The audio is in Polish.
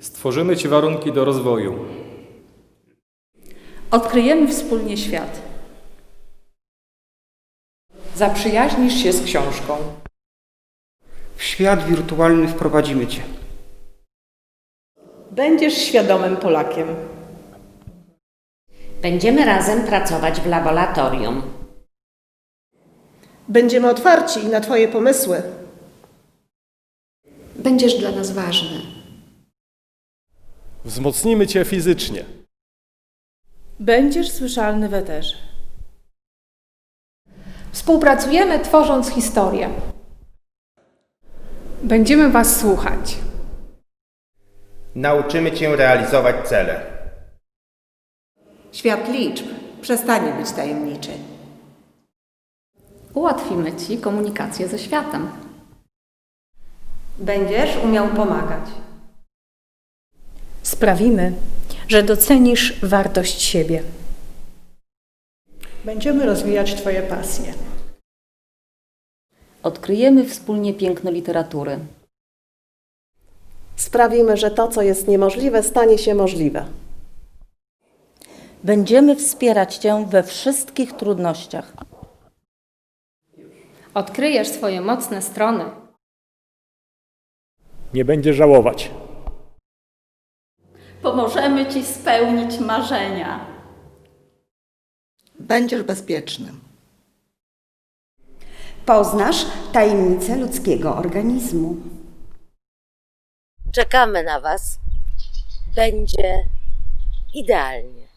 Stworzymy Ci warunki do rozwoju. Odkryjemy wspólnie świat. Zaprzyjaźnisz się z książką. W świat wirtualny wprowadzimy Cię. Będziesz świadomym Polakiem. Będziemy razem pracować w laboratorium. Będziemy otwarci na Twoje pomysły. Będziesz dla nas ważny. Wzmocnimy Cię fizycznie. Będziesz słyszalny w eterze. Współpracujemy tworząc historię. Będziemy Was słuchać. Nauczymy Cię realizować cele. Świat liczb przestanie być tajemniczy. Ułatwimy Ci komunikację ze światem. Będziesz umiał pomagać. Sprawimy, że docenisz wartość siebie. Będziemy rozwijać Twoje pasje. Odkryjemy wspólnie piękno literatury. Sprawimy, że to, co jest niemożliwe, stanie się możliwe. Będziemy wspierać Cię we wszystkich trudnościach. Odkryjesz swoje mocne strony. Nie będzie żałować. Pomożemy Ci spełnić marzenia. Będziesz bezpiecznym. Poznasz tajemnicę ludzkiego organizmu. Czekamy na Was. Będzie idealnie.